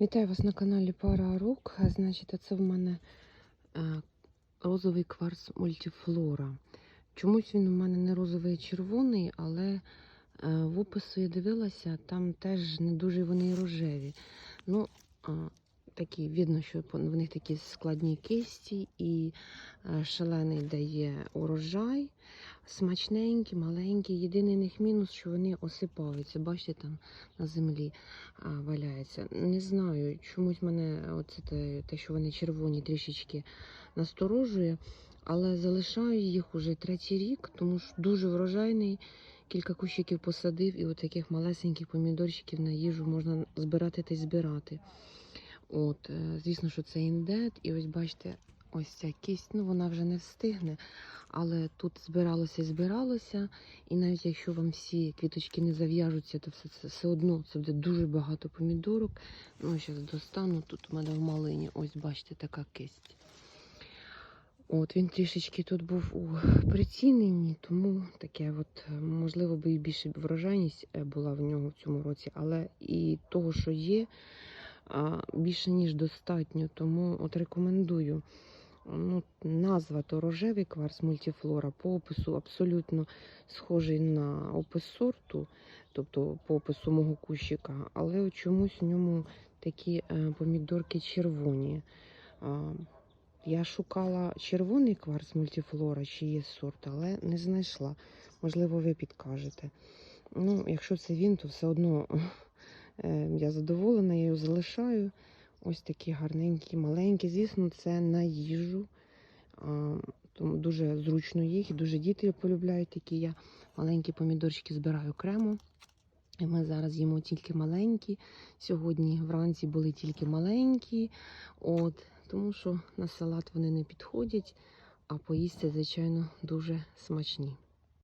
Вітаю вас на каналі Пара Рук. Значить, це в мене е, розовий кварц мультифлора. Чомусь він у мене не розовий, а червоний, але е, в опису я дивилася, там теж не дуже вони рожеві. Ну, такі, видно, що в них такі складні кисті і е, шалений дає урожай. Смачненькі, маленькі. Єдиний них мінус, що вони осипаються. Бачите, там на землі валяється. Не знаю, чомусь мене оце те, те, що вони червоні трішечки насторожує, але залишаю їх уже третій рік, тому що дуже врожайний. Кілька кущиків посадив, і от таких малесеньких помідорчиків на їжу можна збирати та й збирати. От, е, звісно, що це індет, і ось бачите, ось ця кість, ну вона вже не встигне, але тут збиралося і збиралося. І навіть якщо вам всі квіточки не зав'яжуться, то все, це все одно це буде дуже багато помідорок. Ну, зараз достану. Тут у мене в малині, ось бачите, така кисть. От він трішечки тут був у приціненні, тому таке, от, е, можливо, би і більше врожайність е, була в нього в цьому році, але і того, що є, більше ніж достатньо. Тому от рекомендую. Ну, назва то рожевий кварц мультифлора по опису абсолютно схожий на опис сорту, тобто по опису мого кущика, але чомусь в ньому такі е, помідорки червоні. Я шукала червоний кварц мультифлора, чи є сорт, але не знайшла. Можливо, ви підкажете. Ну, якщо це він, то все одно я задоволена, я його залишаю. Ось такі гарненькі, маленькі. Звісно, це на їжу. Тому дуже зручно їх, дуже діти полюбляють такі. Я маленькі помідорчики збираю окремо. І ми зараз їмо тільки маленькі. Сьогодні вранці були тільки маленькі. От, тому що на салат вони не підходять, а поїсти, звичайно, дуже смачні.